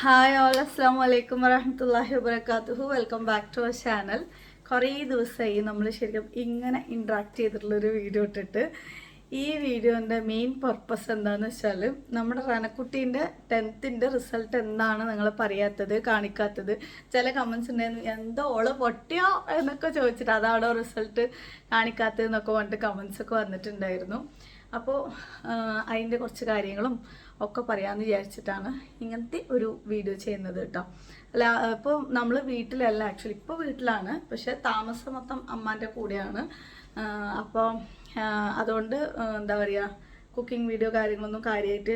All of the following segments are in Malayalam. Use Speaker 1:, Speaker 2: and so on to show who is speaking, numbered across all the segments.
Speaker 1: ഹായ് ഓൾ അസ്സാം വലൈക്കും വരഹമുല്ലാഹി വബർക്കാത്തുഹു welcome back to our channel കുറേ ദിവസമായി നമ്മൾ ശരിക്കും ഇങ്ങനെ ഇൻട്രാക്ട് ചെയ്തിട്ടുള്ളൊരു വീഡിയോ ഇട്ടിട്ട്. ഈ വീഡിയോന്റെ മെയിൻ പർപ്പസ് എന്താണെന്ന് വെച്ചാൽ നമ്മുടെ റനക്കുട്ടീന്റെ ടെൻത്തിന്റെ റിസൾട്ട് എന്താണ് നിങ്ങൾ പറയാത്തത് കാണിക്കാത്തത്? ചില കമൻസ് ഉണ്ടായിരുന്നു എന്തോ ഓൾ പൊട്ടിയോ? എന്നൊക്കെ ചോദിച്ചിട്ട് അതാണോ റിസൾട്ട് കാണിക്കാത്തത് എന്നൊക്കെ പറഞ്ഞിട്ട് കമൻസ് ഒക്കെ വന്നിട്ടുണ്ടായിരുന്നു. അപ്പോൾ അതിന്റെ കുറച്ച് കാര്യങ്ങളും ഒക്കെ പറയാമെന്ന് വിചാരിച്ചിട്ടാണ് ഇങ്ങനത്തെ ഒരു വീഡിയോ ചെയ്യുന്നത് കേട്ടോ. അല്ല ഇപ്പോൾ നമ്മൾ വീട്ടിലല്ല ആക്ച്വലി ഇപ്പോൾ വീട്ടിലാണ് പക്ഷേ താമസം മൊത്തം അമ്മാന്റെ കൂടെയാണ്. അപ്പോൾ അതുകൊണ്ട് എന്താ പറയുക കുക്കിംഗ് വീഡിയോ കാര്യങ്ങളൊന്നും കാര്യമായിട്ട്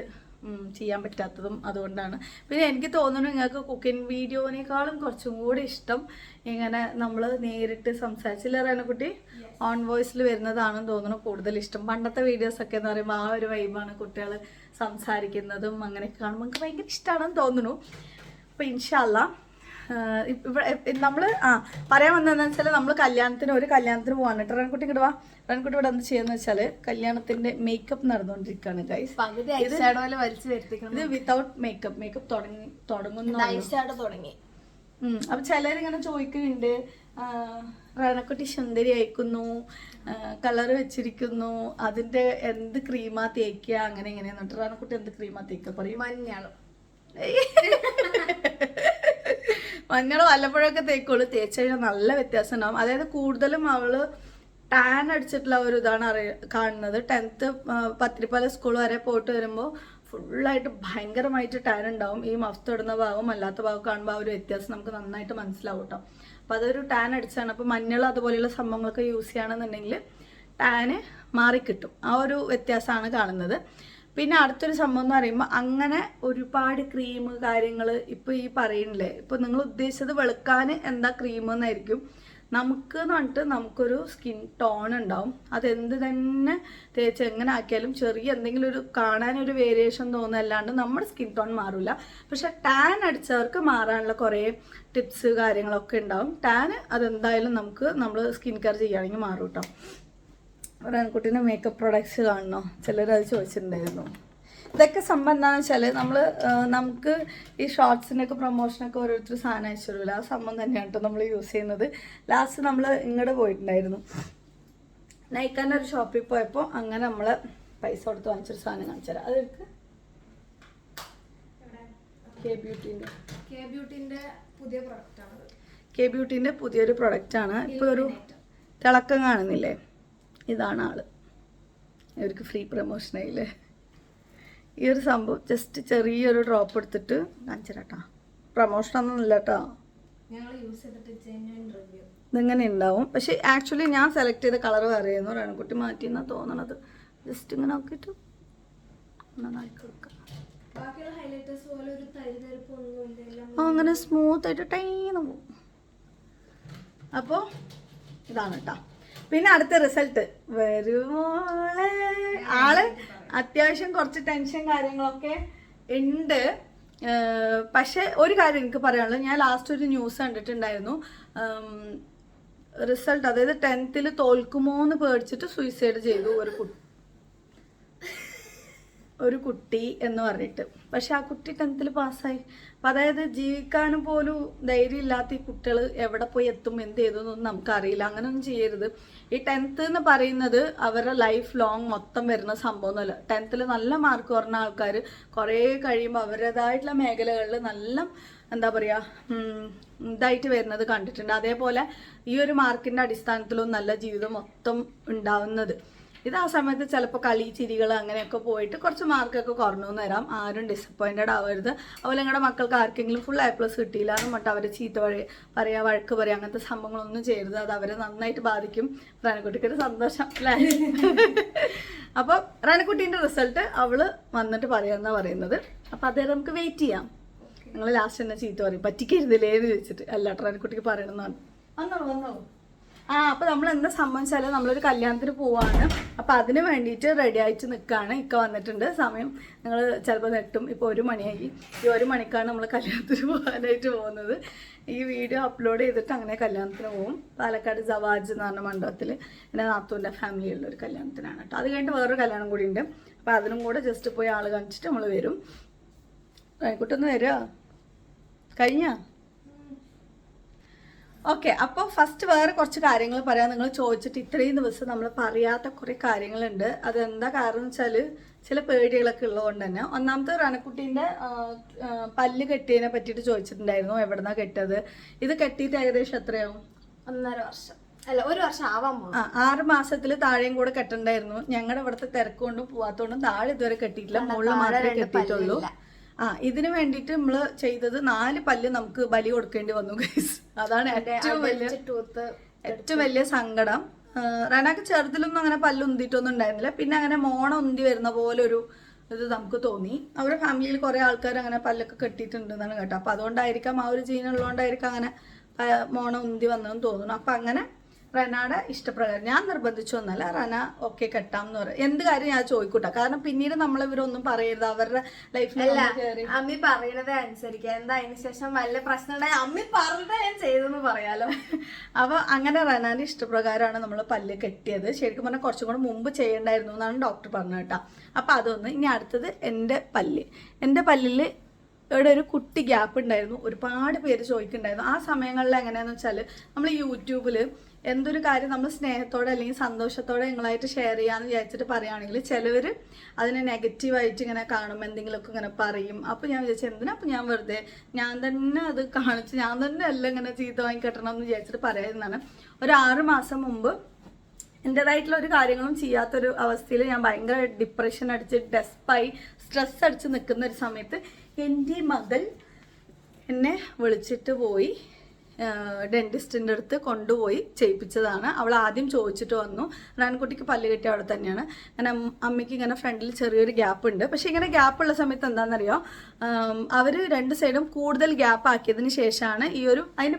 Speaker 1: ചെയ്യാൻ പറ്റാത്തതും അതുകൊണ്ടാണ്. പിന്നെ എനിക്ക് തോന്നുന്നു നിങ്ങൾക്ക് കുക്കിംഗ് വീഡിയോനേക്കാളും കുറച്ചും കൂടി ഇഷ്ടം ഇങ്ങനെ നമ്മൾ നേരിട്ട് സംസാരിച്ചില്ല കുട്ടി ഓൺ വോയിസിൽ വരുന്നതാണെന്ന് തോന്നുന്നു കൂടുതൽ ഇഷ്ടം. പണ്ടത്തെ വീഡിയോസൊക്കെ എന്ന് പറയുമ്പോൾ ആ ഒരു വൈബാണ് കുട്ടികൾ സംസാരിക്കുന്നതും അങ്ങനെയൊക്കെ കാണുമ്പോൾ എനിക്ക് ഭയങ്കര ഇഷ്ടമാണെന്ന് തോന്നുന്നു. അപ്പോൾ ഇൻഷാല്ല ഇവിടെ നമ്മൾ ആ പറയാൻ വന്നതെന്ന് വെച്ചാൽ നമ്മൾ കല്യാണത്തിന് ഒരു കല്യാണത്തിന് പോകാൻ കേട്ടോ. റൺകുട്ടി ഇങ്ങോട്ട് വാ റൺകുട്ടി ഇവിടെ എന്ത് ചെയ്യുന്ന വെച്ചാൽ കല്യാണത്തിന്റെ മേക്കപ്പ് നടന്നുകൊണ്ടിരിക്കുകയാണ് ഗൈസ് ഇത് വിത്തൗട്ട് മേക്കപ്പ് മേക്കപ്പ് തുടങ്ങി തുടങ്ങുന്നു
Speaker 2: തുടങ്ങി.
Speaker 1: അപ്പൊ ചിലരിങ്ങനെ ചോദിക്കുന്നുണ്ട് റണക്കുട്ടി സുന്ദരി അയക്കുന്നു കളർ വെച്ചിരിക്കുന്നു അതിന്റെ എന്ത് ക്രീമാ തേക്കുക അങ്ങനെ ഇങ്ങനെ റണക്കുട്ടി എന്ത് ക്രീമാ തേക്കുക പറയും?
Speaker 2: മഞ്ഞളും
Speaker 1: മഞ്ഞൾ വല്ലപ്പോഴൊക്കെ തേക്കുള്ളൂ. തേച്ച് കഴിഞ്ഞാൽ നല്ല വ്യത്യാസം ഉണ്ടാവും അതായത് കൂടുതലും അവൾ ടാൻ അടിച്ചിട്ടുള്ള ഒരു ഇതാണ് അറിയ കാണുന്നത്. ടെൻത്ത് പത്തിരിപ്പാല സ്കൂൾ വരെ പോയിട്ട് വരുമ്പോൾ ഫുള്ളായിട്ട് ഭയങ്കരമായിട്ട് ടാൻ ഉണ്ടാവും. ഈ മഫ്ത് ഇടുന്ന ഭാഗവും അല്ലാത്ത ഭാഗവും കാണുമ്പോൾ ആ ഒരു വ്യത്യാസം നമുക്ക് നന്നായിട്ട് മനസ്സിലാവും കേട്ടോ അപ്പം അതൊരു ടാൻ അടിച്ചാണ്. അപ്പോൾ മഞ്ഞൾ അതുപോലെയുള്ള സംഭവങ്ങളൊക്കെ യൂസ് ചെയ്യുകയാണെന്നുണ്ടെങ്കിൽ ടാന് മാറിക്കിട്ടും. ആ ഒരു വ്യത്യാസമാണ് കാണുന്നത്. പിന്നെ അടുത്തൊരു സംഭവം എന്ന് പറയുമ്പോൾ അങ്ങനെ ഒരുപാട് ക്രീം കാര്യങ്ങൾ ഇപ്പോൾ ഈ പറയുന്നില്ലേ ഇപ്പോൾ നിങ്ങൾ ഉദ്ദേശിച്ചത് വെളുക്കാൻ എന്താ ക്രീം എന്നായിരിക്കും. നമുക്ക് എന്ന് പറഞ്ഞിട്ട് നമുക്കൊരു സ്കിൻ ടോൺ ഉണ്ടാവും. അതെന്ത് തന്നെ തേച്ച് എങ്ങനെ ആക്കിയാലും ചെറിയ എന്തെങ്കിലും ഒരു കാണാനൊരു വേരിയേഷൻ തോന്നല്ലാണ്ട് നമ്മുടെ സ്കിൻ ടോൺ മാറില്ല പക്ഷെ ടാൻ അടിച്ചവർക്ക് മാറാനുള്ള കുറേ ടിപ്സ് കാര്യങ്ങളൊക്കെ ഉണ്ടാവും. ടാൻ അതെന്തായാലും നമുക്ക് നമ്മൾ സ്കിൻ കെയർ ചെയ്യുകയാണെങ്കിൽ മാറും കേട്ടോ റൺകുട്ടീന്റെ മേക്കപ്പ് പ്രൊഡക്ട്സ് കാണണോ? ചിലർ അത് ചോദിച്ചിട്ടുണ്ടായിരുന്നു. ഇതൊക്കെ സംഭവം എന്താണെന്ന് വെച്ചാൽ നമ്മൾ നമുക്ക് ഈ ഷോർട്സിനൊക്കെ പ്രൊമോഷനൊക്കെ ഓരോരുത്തർ സാധനം അയച്ചു തരുമല്ലോ ആ സംഭവം തന്നെയാണ് കേട്ടോ നമ്മൾ യൂസ് ചെയ്യുന്നത്. ലാസ്റ്റ് നമ്മൾ ഇങ്ങോട്ട് പോയിട്ടുണ്ടായിരുന്നു. നയിക്കാന്റെ ഒരു ഷോപ്പിൽ പോയപ്പോൾ അങ്ങനെ നമ്മൾ പൈസ കൊടുത്ത് വാങ്ങിച്ചൊരു സാധനം കാണിച്ചു തരാം. അതെടുക്ക് കെ ബ്യൂട്ടിന്റെ
Speaker 2: കെ ബ്യൂട്ടിന്റെ പുതിയ പ്രൊഡക്റ്റ് ആണ്.
Speaker 1: കെ ബ്യൂട്ടീന്റെ പുതിയൊരു പ്രൊഡക്റ്റാണ് ഇപ്പോൾ ഒരു തിളക്കം കാണുന്നില്ലേ? ഇതാണ് ആൾ. ഇവർക്ക് ഫ്രീ പ്രമോഷനായില്ലേ ഈ ഒരു സംഭവം ജസ്റ്റ് ചെറിയൊരു ഡ്രോപ്പ് എടുത്തിട്ട് കാണിച്ചിരാട്ടാ പ്രൊമോഷനൊന്നും ഇല്ല കേട്ടോ ഇതിങ്ങനെ ഉണ്ടാവും. പക്ഷെ ആക്ച്വലി ഞാൻ സെലക്ട് ചെയ്ത കളർ അറിയുന്നു മാറ്റി എന്നാ തോന്നണത്. ജസ്റ്റ് ഇങ്ങനെ നോക്കിയിട്ട്
Speaker 2: ഒന്നുമില്ല
Speaker 1: അങ്ങനെ സ്മൂത്ത് ആയിട്ട് ടൈന്ന് പോവും അപ്പോ ഇതാണ് കേട്ടോ പിന്നെ അടുത്ത റിസൾട്ട്. വരുമോളെ? ആൾ അത്യാവശ്യം കുറച്ച് ടെൻഷൻ കാര്യങ്ങളൊക്കെ ഉണ്ട്. പക്ഷെ ഒരു കാര്യം എനിക്ക് പറയാനുള്ളത്. ഞാൻ ലാസ്റ്റ് ഒരു ന്യൂസ് കണ്ടിട്ടുണ്ടായിരുന്നു. റിസൾട്ട് അതായത് ടെൻത്തിൽ തോൽക്കുമോ എന്ന് പേടിച്ചിട്ട് സൂയിസൈഡ് ചെയ്തു ഒരു കുട്ടി ഒരു കുട്ടി എന്ന് പറഞ്ഞിട്ട്. പക്ഷെ ആ കുട്ടി ടെൻത്തിൽ പാസ്സായി അപ്പം അതായത് ജീവിക്കാൻ പോലും ധൈര്യം ഇല്ലാത്ത ഈ കുട്ടികൾ എവിടെ പോയി എത്തും എന്ത് ചെയ്തെന്നൊന്നും നമുക്കറിയില്ല. അങ്ങനെയൊന്നും ചെയ്യരുത്. ഈ ടെൻത്ത് എന്ന് പറയുന്നത് അവരുടെ ലൈഫ് ലോങ് മൊത്തം വരുന്ന സംഭവമൊന്നുമല്ല. ടെൻത്തിൽ നല്ല മാർക്ക് കുറഞ്ഞ ആൾക്കാർ കുറേ കഴിയുമ്പോൾ അവരുടേതായിട്ടുള്ള മേഖലകളിൽ നല്ല എന്താ പറയുക ഇതായിട്ട് വരുന്നത് കണ്ടിട്ടുണ്ട്. അതേപോലെ ഈ ഒരു മാർക്കിന്റെ അടിസ്ഥാനത്തിലും നല്ല ജീവിതം മൊത്തം ഉണ്ടാവുന്നത്. ഇത് ആ സമയത്ത് ചിലപ്പോൾ കളി ചിരികൾ അങ്ങനെയൊക്കെ പോയിട്ട് കുറച്ച് മാർക്കൊക്കെ കുറഞ്ഞു വരാം. ആരും ഡിസപ്പോയിന്റഡ് ആവരുത്. അതുപോലെ നിങ്ങളുടെ മക്കൾക്ക് ആർക്കെങ്കിലും ഫുൾ എ പ്ലസ് കിട്ടിയില്ല എന്ന് പറഞ്ഞിട്ട് അവരെ ചീത്ത വഴി പറയുക വഴക്ക് പറയുക അങ്ങനത്തെ സംഭവങ്ങളൊന്നും ചെയ്യരുത്. അത് അവരെ നന്നായിട്ട് ബാധിക്കും. റനക്കുട്ടിക്ക് ഒരു സന്തോഷം അല്ലേ? അപ്പോൾ റനക്കുട്ടീന്റെ റിസൾട്ട് അവൾ വന്നിട്ട് പറയാമെന്നാ പറയുന്നത്. അപ്പോൾ അതേ നമുക്ക് വെയിറ്റ് ചെയ്യാം. നിങ്ങൾ ലാസ്റ്റ് തന്നെ ചീത്ത പറയും. പറ്റിക്കരുതില്ലേ എന്ന് ചോദിച്ചിട്ട്. അല്ല റനക്കുട്ടിക്ക് പറയണമെന്നാണ് വന്നോളൂ വന്നോളൂ. ആ അപ്പൊ നമ്മൾ എന്താ സംബന്ധിച്ചാൽ നമ്മളൊരു കല്യാണത്തിന് പോവാണ്. അപ്പൊ അതിന് വേണ്ടിയിട്ട് റെഡി ആയിട്ട് നിൽക്കുകയാണ് ഇക്ക വന്നിട്ടുണ്ട്. സമയം നിങ്ങൾ ചിലപ്പോൾ നെട്ടും. ഇപ്പോൾ ഒരു മണിയായി. ഈ ഒരു മണിക്കാണ് നമ്മൾ കല്യാണത്തിന് പോകാനായിട്ട് പോകുന്നത്. ഈ വീഡിയോ അപ്ലോഡ് ചെയ്തിട്ട് അങ്ങനെ കല്യാണത്തിന് പോകും പാലക്കാട് ജവാജ് എന്ന് പറഞ്ഞ മണ്ഡപത്തിൽ എന്റെ നാത്തൂന്റെ ഫാമിലിയുള്ള ഒരു കല്യാണത്തിനാണ് കേട്ടോ. അത് കഴിഞ്ഞിട്ട് വേറൊരു കല്യാണം കൂടി ഉണ്ട്. അപ്പോൾ അതിനും കൂടെ ജസ്റ്റ് പോയി ആൾ കാണിച്ചിട്ട് നമ്മൾ വരും. ആയിക്കോട്ടെ വരിക കഴിഞ്ഞ? ഓക്കെ അപ്പോൾ ഫസ്റ്റ് വേറെ കുറച്ച് കാര്യങ്ങൾ പറയാം. നിങ്ങൾ ചോദിച്ചിട്ട് ഇത്രയും ദിവസം നമ്മൾ പറയാത്ത കുറേ കാര്യങ്ങളുണ്ട്. അതെന്താ കാരണം വെച്ചാൽ ചില പേടികളൊക്കെ ഉള്ളതുകൊണ്ട് തന്നെ. ഒന്നാമത്തെ റണക്കുട്ടീന്റെ പല്ല് കെട്ടിയതിനെ പറ്റിയിട്ട് ചോദിച്ചിട്ടുണ്ടായിരുന്നു. എവിടുന്നാ കെട്ടത് ഇത് കെട്ടിയിട്ട് ഏകദേശം എത്രയാവും?
Speaker 2: ഒന്നര വർഷം. അല്ല ഒരു വർഷം ആവാൻ
Speaker 1: ആ ആറ് മാസത്തിൽ താഴെയും കൂടെ കെട്ടണ്ടായിരുന്നു. ഞങ്ങളുടെ ഇവിടുത്തെ തിരക്കുകൊണ്ടും പോവാത്തോണ്ടും താഴെ ഇതുവരെ കെട്ടിയിട്ടില്ല. മുകളിൽ മാത്രമേ കെട്ടിയിട്ടുള്ളൂ. ആ ഇതിനു വേണ്ടിയിട്ട് നമ്മൾ ചെയ്തത് നാല് പല്ല് നമുക്ക് ബലി കൊടുക്കേണ്ടി വന്നു ഗൈസ് അതാണ് ഏറ്റവും വലിയ ഏറ്റവും വലിയ സങ്കടം. ആ, ചെറുതിലൊന്നും അങ്ങനെ പല്ല് ഉന്തിയിട്ടൊന്നും ഉണ്ടായിരുന്നില്ല. പിന്നെ അങ്ങനെ മോണ ഉന്തി വരുന്ന പോലെ ഒരു ഇത് നമുക്ക് തോന്നി. അവരുടെ ഫാമിലിയിൽ കുറെ ആൾക്കാർ അങ്ങനെ പല്ലൊക്കെ കെട്ടിയിട്ടുണ്ടെന്നാണ് കേട്ടോ അപ്പൊ അതുകൊണ്ടായിരിക്കാം ആ ഒരു ജീനുള്ളതുകൊണ്ടായിരിക്കാം അങ്ങനെ മോണം ഉന്തി വന്നതെന്ന് തോന്നുന്നു. അപ്പൊ അങ്ങനെ റനാടെ ഇഷ്ടപ്രകാരം. ഞാൻ നിർബന്ധിച്ചു നിർബന്ധിച്ചൊന്നല്ല റന ഓക്കെ കെട്ടാം എന്ന് പറയും എന്ത് കാര്യം ഞാൻ ചോദിക്കൂട്ടെ. കാരണം പിന്നീട് നമ്മൾ ഇവരൊന്നും പറയരുത്. അവരുടെ ലൈഫിൽ
Speaker 2: അമ്മി പറയണത് അനുസരിക്കുക എന്താ അതിന് ശേഷം വല്ല പ്രശ്നം അമ്മി പറഞ്ഞിട്ട് ഞാൻ ചെയ്തെന്ന് പറയാലോ.
Speaker 1: അപ്പൊ അങ്ങനെ റനാന്റെ ഇഷ്ടപ്രകാരമാണ് നമ്മൾ പല്ല് കെട്ടിയത്. ശരിക്കും പറഞ്ഞാൽ കുറച്ചും കൂടെ മുമ്പ് ചെയ്യണ്ടായിരുന്നു എന്നാണ് ഡോക്ടർ പറഞ്ഞത് കേട്ടോ. അപ്പൊ അതൊന്ന് ഇനി അടുത്തത് എന്റെ പല്ല്. എന്റെ പല്ലിൽ ഇവിടെ ഒരു കുട്ടി ഗ്യാപ്പ് ഉണ്ടായിരുന്നു. ഒരുപാട് പേര് ചോദിക്കുന്നുണ്ടായിരുന്നു. ആ സമയങ്ങളിൽ എങ്ങനെയാന്ന് വെച്ചാൽ നമ്മൾ യൂട്യൂബിൽ എന്തൊരു കാര്യം നമ്മൾ സ്നേഹത്തോടെ അല്ലെങ്കിൽ സന്തോഷത്തോടെ നിങ്ങളായിട്ട് ഷെയർ ചെയ്യാന്ന് വിചാരിച്ചിട്ട് പറയുകയാണെങ്കിൽ ചിലവർ അതിനെ നെഗറ്റീവായിട്ട് ഇങ്ങനെ കാണും എന്തെങ്കിലുമൊക്കെ ഇങ്ങനെ പറയും. അപ്പോൾ ഞാൻ വിചാരിച്ചു എന്തിനാ അപ്പം ഞാൻ വെറുതെ? ഞാൻ തന്നെ അത് കാണിച്ച് ഞാൻ തന്നെ എല്ലാം ഇങ്ങനെ ചീത്ത വാങ്ങി കെട്ടണം എന്ന് വിചാരിച്ചിട്ട് പറയുന്നതാണ് ഒരു ആറ് മാസം മുമ്പ് എന്റെതായിട്ടുള്ള ഒരു കാര്യങ്ങളും ചെയ്യാത്തൊരു അവസ്ഥയിൽ ഞാൻ ഭയങ്കര ഡിപ്രഷൻ അടിച്ച് ഡെസ്പായി സ്ട്രെസ് അടിച്ച് നിൽക്കുന്ന ഒരു സമയത്ത് എന്റെ മകൾ എന്നെ വിളിച്ചിട്ട് പോയി. ഡെന്റിസ്റ്റിന്റെ അടുത്ത് കൊണ്ടുപോയി ചെയ്യിപ്പിച്ചതാണ്. അവൾ ആദ്യം ചോദിച്ചിട്ട് വന്നു. റാൻകുട്ടിക്ക് പല്ല് കെട്ടി അവിടെ തന്നെയാണ്. അങ്ങനെ അമ്മയ്ക്ക് ഇങ്ങനെ ഫ്രണ്ടിൽ ചെറിയൊരു ഗ്യാപ്പ് ഉണ്ട്. പക്ഷേ ഇങ്ങനെ ഗ്യാപ്പ് ഉള്ള സമയത്ത് എന്താണെന്നറിയോ? അവർ രണ്ട് സൈഡും കൂടുതൽ ഗ്യാപ്പ് ആക്കിയതിന് ശേഷമാണ് ഈ ഒരു അതിന്റെ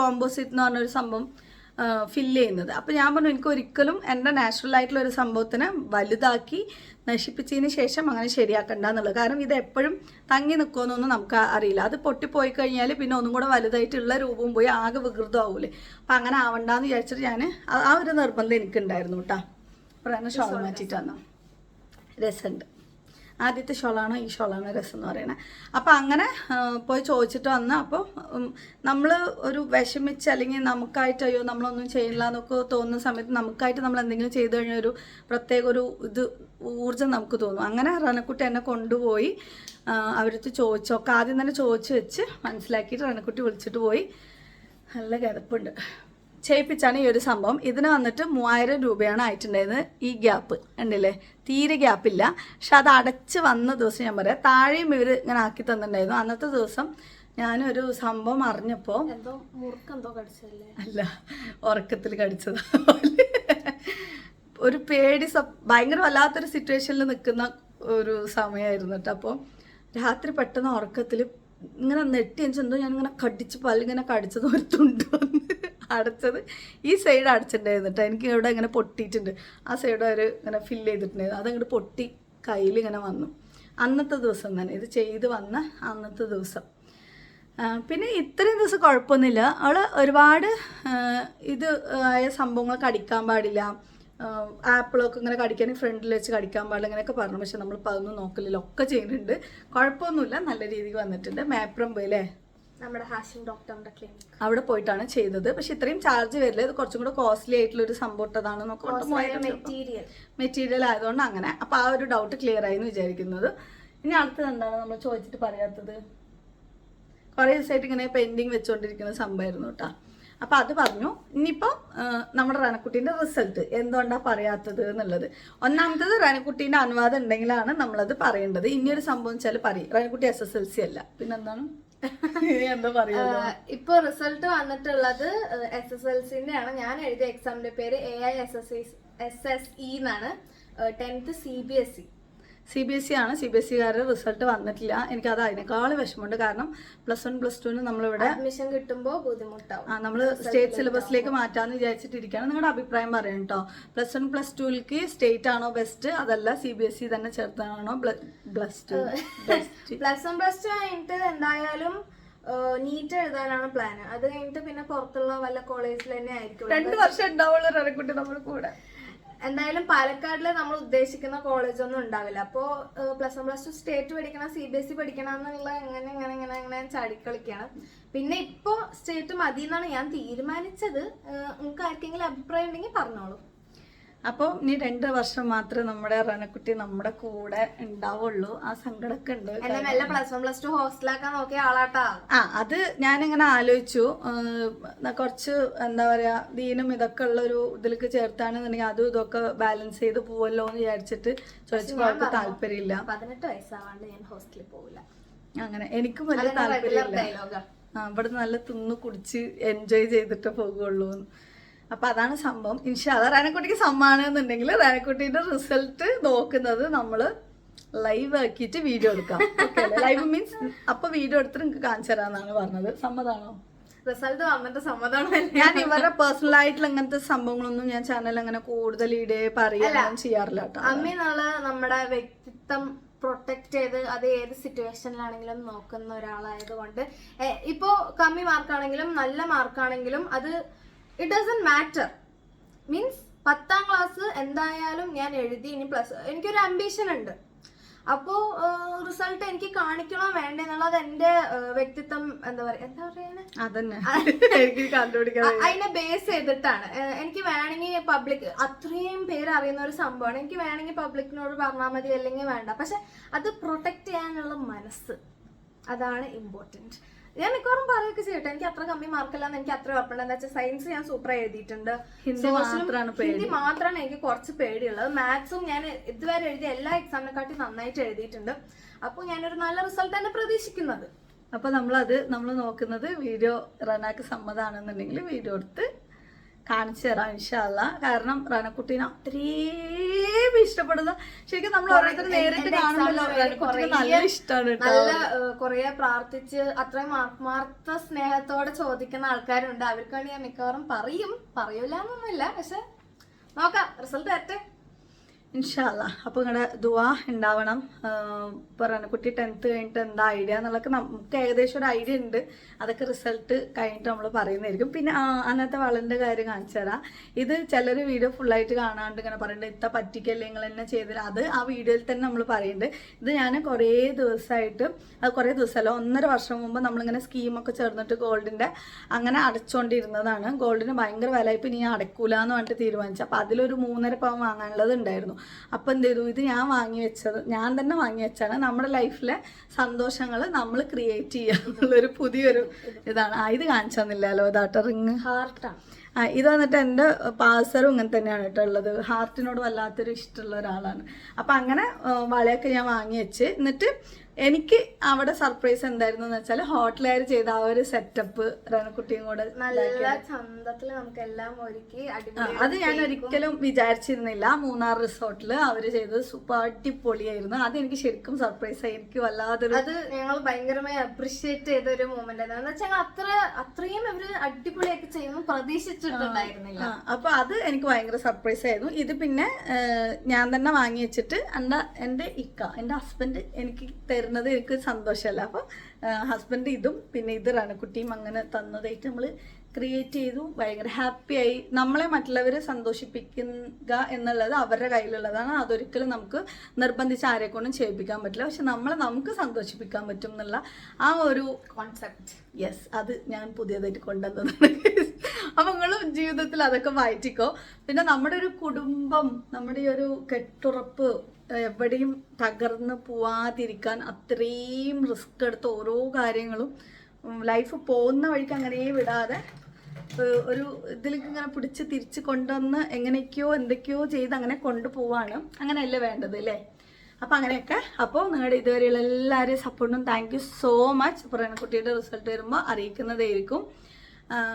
Speaker 1: കോമ്പോസിറ്റ് എന്ന് പറഞ്ഞൊരു സംഭവം ഫില്ല് ചെയ്യുന്നത്. അപ്പോൾ ഞാൻ പറഞ്ഞു എനിക്ക് ഒരിക്കലും എന്റെ നാച്ചുറൽ ആയിട്ടുള്ള ഒരു സംഭവത്തിനെ വലുതാക്കി നശിപ്പിച്ചതിന് ശേഷം അങ്ങനെ ശരിയാക്കണ്ട എന്നുള്ളത് കാരണം ഇത് എപ്പോഴും തങ്ങി നിൽക്കുമെന്നൊന്നും നമുക്ക് അറിയില്ല. അത് പൊട്ടിപ്പോയി കഴിഞ്ഞാൽ പിന്നെ ഒന്നും കൂടെ വലുതായിട്ടുള്ള രൂപവും പോയി ആകെ വികൃതമാവൂലേ അപ്പം അങ്ങനെ ആവണ്ടെന്ന് വിചാരിച്ചിട്ട് ഞാൻ ആ ഒരു നിർബന്ധം എനിക്കുണ്ടായിരുന്നു കേട്ടോ പറയുന്ന ഷോൾ മാറ്റിയിട്ട് വന്നു രസമുണ്ട് ആദ്യത്തെ ഷോളാണ് ഈ ഷോളാണ് രസം എന്ന് പറയുന്നത് അപ്പോൾ അങ്ങനെ പോയി ചോദിച്ചിട്ട് വന്ന് അപ്പോൾ നമ്മൾ ഒരു വിഷമിച്ച് അല്ലെങ്കിൽ നമുക്കായിട്ട് അയ്യോ നമ്മളൊന്നും ചെയ്യില്ല എന്നൊക്കെ തോന്നുന്ന സമയത്ത് നമുക്കായിട്ട് നമ്മൾ എന്തെങ്കിലും ചെയ്തു കഴിഞ്ഞാൽ ഒരു പ്രത്യേക ഒരു ഇത് ഊർജം നമുക്ക് തോന്നും. അങ്ങനെ റനക്കുട്ടി എന്നെ കൊണ്ടുപോയി അവരടുത്ത് ചോദിച്ചൊക്കെ ആദ്യം തന്നെ ചോദിച്ചു വെച്ച് മനസ്സിലാക്കിയിട്ട് റനക്കുട്ടി വിളിച്ചിട്ട് പോയി. നല്ല കിതപ്പുണ്ട് ചെയ്യിപ്പിച്ചാണ് ഈ ഒരു സംഭവം. ഇതിന് വന്നിട്ട് മൂവായിരം രൂപയാണ് ആയിട്ടുണ്ടായിരുന്നത് ഈ ഗ്യാപ്പ്. ഉണ്ടല്ലേ തീരെ ഗ്യാപ്പില്ല. പക്ഷെ അത് അടച്ച് വന്ന ദിവസം ഞാൻ പറയാം താഴെയും ഇവർ ഇങ്ങനെ ആക്കി തന്നിട്ടുണ്ടായിരുന്നു. അന്നത്തെ ദിവസം ഞാനൊരു സംഭവം
Speaker 2: അറിഞ്ഞപ്പോ
Speaker 1: അല്ല ഉറക്കത്തിൽ കടിച്ചത് ഒരു പേടി ഭയങ്കര വല്ലാത്തൊരു സിറ്റുവേഷനിൽ നിൽക്കുന്ന ഒരു സമയമായിരുന്നു കേട്ടോ. അപ്പോൾ രാത്രി പെട്ടെന്ന് ഉറക്കത്തിൽ ഇങ്ങനെ നെട്ടി എന്തോ ഞാൻ ഇങ്ങനെ കടിച്ച് പല്ലിങ്ങനെ കടിച്ചത് ഒരു തുണ്ട് അടച്ചത്. ഈ സൈഡ് അടച്ചിട്ടുണ്ടായിരുന്നു എനിക്ക് ഇവിടെ ഇങ്ങനെ പൊട്ടിയിട്ടുണ്ട്. ആ സൈഡ് അവർ ഇങ്ങനെ ഫില്ല് ചെയ്തിട്ടുണ്ടായിരുന്നു. അതങ്ങോട്ട് പൊട്ടി കയ്യിൽ ഇങ്ങനെ വന്നു. അന്നത്തെ ദിവസം തന്നെ. ഇത് ചെയ്ത് വന്ന അന്നത്തെ ദിവസം. പിന്നെ ഇത്രയും ദിവസം കുഴപ്പമൊന്നുമില്ല. അവൾ ഒരുപാട് ഇത് ആയ സംഭവങ്ങളൊക്കെ അടിക്കാൻ പാടില്ല. ആപ്പിളൊക്കെ ഇങ്ങനെ കടിക്കാൻ ഫ്രണ്ടിൽ വെച്ച് കടിക്കാൻ പാടില്ല ഇങ്ങനെയൊക്കെ പറഞ്ഞു. പക്ഷെ നമ്മളിപ്പോൾ അതൊന്നും നോക്കലില്ല. ഒക്കെ ചെയ്യുന്നുണ്ട് കുഴപ്പമൊന്നുമില്ല. നല്ല രീതിക്ക് വന്നിട്ടുണ്ട്. മേപ്രം പോയി അല്ലേ?
Speaker 2: നമ്മുടെ ഹാഷിം ഡോക്ടറിന്റെ ക്ലിനിക്
Speaker 1: അവിടെ പോയിട്ടാണ് ചെയ്തത്. പക്ഷെ ഇത്രയും ചാർജ് വരില്ല. ഇത് കുറച്ചും കൂടെ കോസ്റ്റ്ലി ആയിട്ടുള്ള ഒരു സംഭവം ഇട്ടതാണെന്നൊക്കെ
Speaker 2: മെറ്റീരിയൽ
Speaker 1: മെറ്റീരിയൽ ആയതുകൊണ്ട് അങ്ങനെ. അപ്പൊ ആ ഒരു ഡൗട്ട് ക്ലിയർ ആയി എന്ന് വിചാരിക്കുന്നത്. ഇനി അടുത്തത് എന്താണ് നമ്മൾ ചോദിച്ചിട്ട് പറയാത്തത്? കുറേ ദിവസമായിട്ട് ഇങ്ങനെ പെൻഡിങ് വെച്ചുകൊണ്ടിരിക്കുന്ന സംഭവമായിരുന്നു കേട്ടോ. അപ്പൊ അത് പറഞ്ഞു. ഇനിയിപ്പോ നമ്മുടെ റനക്കുട്ടീന്റെ റിസൾട്ട് എന്തുകൊണ്ടാ പറയാത്തത് എന്നുള്ളത്. ഒന്നാമത്തത് റനക്കുട്ടീന്റെ അനുവാദം ഉണ്ടെങ്കിലാണ് നമ്മളത് പറയേണ്ടത്. ഇനിയൊരു സംഭവം വെച്ചാൽ പറയും. റനക്കുട്ടി എസ് എസ് എൽ സി അല്ല. പിന്നെന്താണ്?
Speaker 2: ഇപ്പൊ റിസൾട്ട് വന്നിട്ടുള്ളത് എസ് എസ് എൽ സിന്റെ ആണ് ഞാൻ എഴുതിയ എക്സാമിന്റെ പേര് A I S S S S E എന്നാണ് tenth C B S E
Speaker 1: C B S E ആണ്. സി ബി എസ് സിക്കാരുടെ റിസൾട്ട് വന്നിട്ടില്ല. എനിക്ക് അത് അതിനേക്കാൾ വിഷമമുണ്ട്. കാരണം പ്ലസ് വൺ പ്ലസ് ടുവിന് നമ്മളിവിടെ
Speaker 2: അഡ്മിഷൻ കിട്ടുമ്പോൾ ബുദ്ധിമുട്ടാവും.
Speaker 1: ആ നമ്മൾ സ്റ്റേറ്റ് സിലബസിലേക്ക് മാറ്റാന്ന് വിചാരിച്ചിട്ടിരിക്കുകയാണ്. നിങ്ങളുടെ അഭിപ്രായം പറയണം കേട്ടോ പ്ലസ് വൺ പ്ലസ് ടുവിലേക്ക് സ്റ്റേറ്റ് ആണോ ബെസ്റ്റ് അതല്ല സി ബി എസ് ഇ തന്നെ ചേർത്താണോ plus two
Speaker 2: plus one plus two കഴിഞ്ഞിട്ട് എന്തായാലും നീറ്റ് എഴുതാനാണ് പ്ലാൻ അത് കഴിഞ്ഞിട്ട് പിന്നെ പുറത്തുള്ള വല്ല കോളേജിൽ തന്നെ ആയിരിക്കും.
Speaker 1: രണ്ട് വർഷം ഉണ്ടാവുള്ളൂ നമ്മുടെ കൂടെ.
Speaker 2: എന്തായാലും പാലക്കാടിൽ നമ്മൾ ഉദ്ദേശിക്കുന്ന കോളേജ് ഒന്നും ഉണ്ടാവില്ല. അപ്പോ plus one plus two state പഠിക്കണം സി ബി എസ് ഇ പഠിക്കണം എന്നുള്ള എങ്ങനെ എങ്ങനെ എങ്ങനെ എങ്ങനെ ചാടിക്കളിക്കാണ്. പിന്നെ ഇപ്പോ സ്റ്റേറ്റ് മതി എന്നാണ് ഞാൻ തീരുമാനിച്ചത്. നിങ്ങൾക്ക് ആർക്കെങ്കിലും അഭിപ്രായം ഉണ്ടെങ്കിൽ പറഞ്ഞോളൂ.
Speaker 1: അപ്പോൾ ഇനി രണ്ട് വർഷം മാത്രമേ നമ്മുടെ റനക്കുട്ടി നമ്മുടെ കൂടെ ഉണ്ടാവുള്ളൂ. ആ സങ്കടമൊക്കെ ഉണ്ട്.
Speaker 2: പ്ലസ് വൺ പ്ലസ് ടു ഹോസ്റ്റലാക്കാൻ നോക്കിയ ആളാട്ടാ.
Speaker 1: ആ അത് ഞാനിങ്ങനെ ആലോചിച്ചു. കുറച്ച് എന്താ പറയാ ദീനും ഇതൊക്കെ ഉള്ള ഒരു ഇതിലേക്ക് ചേർത്താണെന്നുണ്ടെങ്കിൽ അതും ഇതൊക്കെ ബാലൻസ് ചെയ്ത് പോവല്ലോ എന്ന് വിചാരിച്ചിട്ട് ചോദിച്ചപ്പോൾ അവർക്ക് താല്പര്യമില്ല.
Speaker 2: പതിനെട്ട് വയസ്സാവാണ്ട് ഞാൻ ഹോസ്റ്റലിൽ പോവില്ല.
Speaker 1: അങ്ങനെ എനിക്കും വലിയ താല്പര്യമില്ല. ഇവിടെ നല്ല തിന്ന് കുടിച്ച് എൻജോയ് ചെയ്തിട്ട് പോകുള്ളൂ അപ്പൊ അതാണ് സംഭവം. ഇൻഷാല്ല റാനക്കുട്ടിക്ക് സമ്മാനം റാനക്കുട്ടിന്റെ റിസൾട്ട് നോക്കുന്നത് നമ്മൾ ലൈവ് ആക്കിയിട്ട് വീഡിയോ എടുക്കാം. ലൈവ് മീൻസ് അപ്പൊ വീഡിയോ എടുത്തിട്ട് നിങ്ങൾക്ക് കാണിച്ചു തരാന്നാണ് പറഞ്ഞത്. സമ്മതാണോ?
Speaker 2: റിസൾട്ട് വന്നിട്ട് സമ്മതമാണ്
Speaker 1: ഞാൻ ഇവരുടെ പേഴ്സണൽ ആയിട്ടുള്ള അങ്ങനത്തെ സംഭവങ്ങളൊന്നും ഞാൻ ചാനൽ അങ്ങനെ കൂടുതൽ ഇടേ പറയാനും ചെയ്യാറില്ല കേട്ടോ.
Speaker 2: അമ്മ എന്നുള്ള നമ്മുടെ വ്യക്തിത്വം പ്രൊട്ടക്ട് ചെയ്ത് അത് ഏത് സിറ്റുവേഷനിലാണെങ്കിലും നോക്കുന്ന ഒരാളായത് കൊണ്ട് ഇപ്പോ കമ്മി മാർക്കാണെങ്കിലും നല്ല മാർക്കാണെങ്കിലും അത് ഇറ്റ് ഡസൻ മാറ്റർ മീൻസ് പത്താം ക്ലാസ് എന്തായാലും ഞാൻ എഴുതി ഇനി പ്ലസ് എനിക്കൊരു അംബിഷൻ ഉണ്ട്. അപ്പോ റിസൾട്ട് എനിക്ക് കാണിക്കണോ വേണ്ട എന്നുള്ളത് എന്റെ വ്യക്തിത്വം എന്താ പറയാ എന്താ പറയാ
Speaker 1: അതന്നെ. എനിക്ക് കണ്ടുപിടിക്കാൻ
Speaker 2: അ- അതിനെ ബേസ് ചെയ്തിട്ടാണ്. എനിക്ക് വേണമെങ്കിൽ പബ്ലിക് അത്രയും പേര് അറിയുന്ന ഒരു സംഭവമാണ്. എനിക്ക് വേണമെങ്കിൽ പബ്ലിക്കിനോട് പറഞ്ഞാൽ മതി അല്ലെങ്കിൽ വേണ്ട. പക്ഷെ അത് പ്രൊട്ടക്ട് ചെയ്യാനുള്ള മനസ്സ്. അതാണ് ഇമ്പോർട്ടന്റ് ഞാൻ മിക്കവാറും പറയൊക്കെ ചെയ്യട്ടെ. എനിക്ക് അത്ര കമ്മി മാർക്കല്ലാന്ന് എനിക്ക് അത്ര ഉറപ്പുണ്ട്. എന്താ വെച്ചാൽ സയൻസ് ഞാൻ സൂപ്പർ എഴുതിയിട്ടുണ്ട്.
Speaker 1: ഹിന്ദി
Speaker 2: മാത്രമാണ് എനിക്ക് കുറച്ച് പേടിയുള്ളത്. മാത്സും ഞാൻ ഇതുവരെ എഴുതിയ എല്ലാ എക്സാമിനെക്കാട്ടി നന്നായിട്ട് എഴുതിയിട്ടുണ്ട്. അപ്പോൾ ഞാനൊരു നല്ല റിസൾട്ട് തന്നെ പ്രതീക്ഷിക്കുന്നത്.
Speaker 1: അപ്പൊ നമ്മളത് നമ്മൾ നോക്കുന്നത് വീഡിയോ റനാക്ക് സമ്മതാണെന്നുണ്ടെങ്കിൽ വീഡിയോ എടുത്ത് കാണിച്ചു തരാം ഇൻഷാല്ല കാരണം റനക്കുട്ടീനെ അത്രയും ഇഷ്ടപ്പെടുന്ന ശരിക്കും നമ്മൾ ഓരോരുത്തർ നേരിട്ട് കാണുമല്ലോ നല്ല ഇഷ്ടമാണ്
Speaker 2: നല്ല കുറെ പ്രാർത്ഥിച്ച് അത്രയും ആത്മാർത്ഥ സ്നേഹത്തോടെ ചോദിക്കുന്ന ആൾക്കാരുണ്ട്. അവർക്ക് വേണ്ടി ഞാൻ മിക്കവാറും പറയും. പറയൂല എന്നൊന്നുമില്ല പക്ഷെ നോക്കാം. റിസൾട്ട് വരട്ടെ.
Speaker 1: ഇൻഷാല്ല അപ്പൊ നിങ്ങളുടെ ദുവാ ഉണ്ടാവണം പറയണ കുട്ടി ടെൻത്ത് കഴിഞ്ഞിട്ട് എന്താ ഐഡിയ എന്നുള്ളതൊക്കെ നമുക്ക് ഏകദേശം ഒരു ഐഡിയ ഉണ്ട് അതൊക്കെ റിസൾട്ട് കഴിഞ്ഞിട്ട് നമ്മൾ പറയുന്നതായിരിക്കും. പിന്നെ അന്നത്തെ വളന്റെ കാര്യം കാണിച്ചു തരാം. ഇത് ചിലർ വീഡിയോ ഫുള്ളായിട്ട് കാണാണ്ട് ഇങ്ങനെ പറയുന്നുണ്ട് ഇത്ത പറ്റിക്കല്ലേ നിങ്ങൾ എന്നെ ചെയ്തില്ല അത് ആ വീഡിയോയിൽ തന്നെ നമ്മൾ പറയുന്നുണ്ട് ഇത് ഞാൻ കുറേ ദിവസമായിട്ട് അത് കുറേ ദിവസമല്ല ഒന്നര വർഷം മുമ്പ് നമ്മളിങ്ങനെ സ്കീമൊക്കെ ചേർന്നിട്ട് ഗോൾഡിന്റെ അങ്ങനെ അടച്ചുകൊണ്ടിരുന്നതാണ് ഗോൾഡിന് ഭയങ്കര വില ഇപ്പം ഇനി അടക്കൂലെന്ന് പറഞ്ഞിട്ട് തീരുമാനിച്ചു. അപ്പം അതിലൊരു മൂന്നര പവൻ വാങ്ങാനുള്ളത് ഉണ്ടായിരുന്നു അപ്പം എന്ത് ചെയ്തു? ഇത് ഞാൻ വാങ്ങി വെച്ചത്. ഞാൻ തന്നെ വാങ്ങി വെച്ചാണ് നമ്മുടെ ലൈഫിലെ സന്തോഷങ്ങൾ നമ്മൾ ക്രിയേറ്റ് ചെയ്യുക എന്നുള്ളൊരു പുതിയൊരു ഇതാണ്. ആ ഇത് കാണിച്ചു തന്നില്ലല്ലോ ഇതാട്ടോ റിങ്.
Speaker 2: ഹാർട്ടാണ്
Speaker 1: ആ. ഇത് വന്നിട്ട് എന്റെ പാസറും ഇങ്ങനെ തന്നെയാണ് കേട്ടോ ഉള്ളത്. ഹാർട്ടിനോട് വല്ലാത്തൊരു ഇഷ്ടമുള്ള ഒരാളാണ്. അപ്പം അങ്ങനെ വളയൊക്കെ ഞാൻ വാങ്ങി വെച്ച്. എന്നിട്ട് എനിക്ക് അവിടെ സർപ്രൈസ് എന്തായിരുന്നു എന്ന് വെച്ചാൽ ഹോട്ടലുകാർ ചെയ്ത ആ ഒരു സെറ്റപ്പ് റനക്കുട്ടിയും കൂടെ
Speaker 2: നല്ല ചന്തത്തിൽ നമുക്ക് എല്ലാം ഒരുക്കി
Speaker 1: അത് ഞാൻ ഒരിക്കലും വിചാരിച്ചിരുന്നില്ല. മൂന്നാർ റിസോർട്ടിൽ അവർ ചെയ്തത് സൂപ്പർ അടിപൊളിയായിരുന്നു. അത് എനിക്ക് ശരിക്കും സർപ്രൈസ് ആയി. എനിക്ക് വല്ലാതൊരു
Speaker 2: അത് ഞങ്ങൾ ഭയങ്കരമായി അപ്രിഷിയേറ്റ് ചെയ്ത ഒരു മൂമെന്റ് ആയിരുന്നു വെച്ചാൽ അത്ര അത്രയും ഇവർ അടിപൊളിയൊക്കെ ചെയ്യുന്നു പ്രതീക്ഷിച്ചിട്ടുണ്ടായിരുന്നില്ല.
Speaker 1: അപ്പൊ അത് എനിക്ക് ഭയങ്കര സർപ്രൈസ് ആയിരുന്നു. ഇത് പിന്നെ ഞാൻ തന്നെ വാങ്ങി വെച്ചിട്ട് എന്റെ എന്റെ ഇക്ക എന്റെ ഹസ്ബൻഡ് എനിക്ക് തരുന്നത് എനിക്ക് സന്തോഷമല്ല. അപ്പം ഹസ്ബൻഡ് ഇതും പിന്നെ ഇത് രണക്കുട്ടിയും അങ്ങനെ തന്നതായിട്ട് നമ്മൾ ക്രിയേറ്റ് ചെയ്തു. ഭയങ്കര ഹാപ്പിയായി നമ്മളെ മറ്റുള്ളവരെ സന്തോഷിപ്പിക്കുക എന്നുള്ളത് അവരുടെ കയ്യിലുള്ളതാണ്. അതൊരിക്കലും നമുക്ക് നിർബന്ധിച്ച് ആരെ കൊണ്ടും ചെയ്യിപ്പിക്കാൻ പറ്റില്ല. പക്ഷെ നമ്മളെ നമുക്ക് സന്തോഷിപ്പിക്കാൻ പറ്റും എന്നുള്ള ആ ഒരു
Speaker 2: കോൺസെപ്റ്റ്
Speaker 1: യെസ് അത് ഞാൻ പുതിയതായിട്ട് കൊണ്ടുവന്നതാണ്. അപ്പം നിങ്ങളും ജീവിതത്തിൽ അതൊക്കെ വായിച്ചിക്കോ പിന്നെ നമ്മുടെ ഒരു കുടുംബം നമ്മുടെ ഈ ഒരു കെട്ടുറപ്പ് എവിടെയും തകർന്ന് പോവാതിരിക്കാൻ അത്രയും റിസ്ക് എടുത്ത് ഓരോ കാര്യങ്ങളും ലൈഫ് പോകുന്ന വഴിക്ക് അങ്ങനെ വിടാതെ ഒരു ഇതിലേക്ക് ഇങ്ങനെ പിടിച്ച് തിരിച്ച് കൊണ്ടുവന്ന് എങ്ങനെയൊക്കെയോ എന്തൊക്കെയോ ചെയ്ത് അങ്ങനെ കൊണ്ടുപോവാണ്. അങ്ങനെയല്ലേ വേണ്ടത് അല്ലേ? അപ്പം അങ്ങനെയൊക്കെ. അപ്പോൾ നിങ്ങളുടെ ഇതുവരെയുള്ള എല്ലാവരെയും സപ്പോർട്ടും താങ്ക് യു സോ മച്ച് കുട്ടിയുടെ റിസൾട്ട് വരുമ്പോൾ അറിയിക്കുന്നതായിരിക്കും.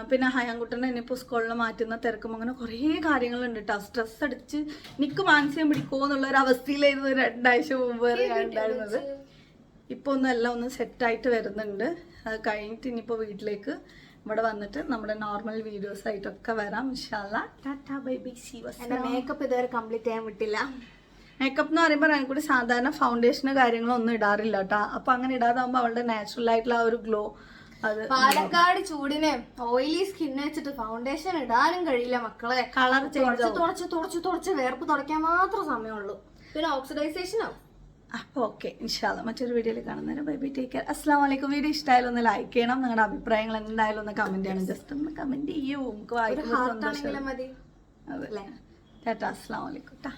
Speaker 1: പിന്നെ ഹയാൻകുട്ടനെ ഇനിയിപ്പോൾ സ്കൂളിൽ മാറ്റുന്ന തിരക്കും അങ്ങനെ കുറേ കാര്യങ്ങളുണ്ട് കേട്ടോ സ്ട്രെസ് അടിച്ച് എനിക്ക് മാനസികം പിടിക്കുമോ എന്നുള്ള ഒരു അവസ്ഥയിലായിരുന്നു രണ്ടാഴ്ച മുമ്പ് വരെ ഞാൻ ഉണ്ടായിരുന്നത്. ഇപ്പോൾ ഒന്നും എല്ലാം ഒന്ന് സെറ്റായിട്ട് വരുന്നുണ്ട്. അത് കഴിഞ്ഞിട്ട് ഇനിയിപ്പോൾ വീട്ടിലേക്ക് ഇവിടെ വന്നിട്ട് നമ്മുടെ നോർമൽ വീഡിയോസ് ആയിട്ടൊക്കെ വരാം ഇൻഷാല്ല ടാറ്റാ ബൈ
Speaker 2: മേക്കപ്പ് ഇതുവരെ കംപ്ലീറ്റ് ചെയ്യാൻ വിട്ടില്ല.
Speaker 1: മേക്കപ്പ് എന്ന് പറയുമ്പോൾ എനിക്കൂടി സാധാരണ ഫൗണ്ടേഷന് കാര്യങ്ങളൊന്നും ഇടാറില്ല കേട്ടോ അപ്പോൾ അങ്ങനെ ഇടാതാകുമ്പോൾ അവളുടെ നാച്ചുറൽ ആയിട്ടുള്ള ആ ഒരു ഗ്ലോ
Speaker 2: പാലക്കാട് ചൂടിനെ ഓയിലി സ്കിൻ വെച്ചിട്ട് ഫൗണ്ടേഷൻ ഇടാനും കഴിയില്ല മക്കളെ.
Speaker 1: കളർ
Speaker 2: തുടച്ച് തുടച്ച് തുടച്ച് തുടച്ച് വേർപ്പ് തുടയ്ക്കാൻ മാത്രം സമയമുള്ളൂ. പിന്നെ ഓക്സിഡൈസേഷൻ ആവും.
Speaker 1: അപ്പോൾ ഓക്കെ ഇൻഷാല്ല മറ്റൊരു വീഡിയോയിൽ കാണുന്നതിന് ബൈ ബൈ ടേക്ക് കെയർ അസ്സാം വലൈക്കും വീഡിയോ ഇഷ്ടമായാലും ഒന്ന് ലൈക്ക് ചെയ്യണം. നിങ്ങളുടെ അഭിപ്രായങ്ങൾ എന്തായാലും ഒന്ന് കമന്റ് ചെയ്യണം. ജസ്റ്റ് ഒന്ന് കമന്റ് ചെയ്യൂ. നമുക്ക് വായിക്കുമ്പോൾ സന്തോഷം. അതെ. ടാറ്റ അസ്സാം വലൈക്കും ട്ടാ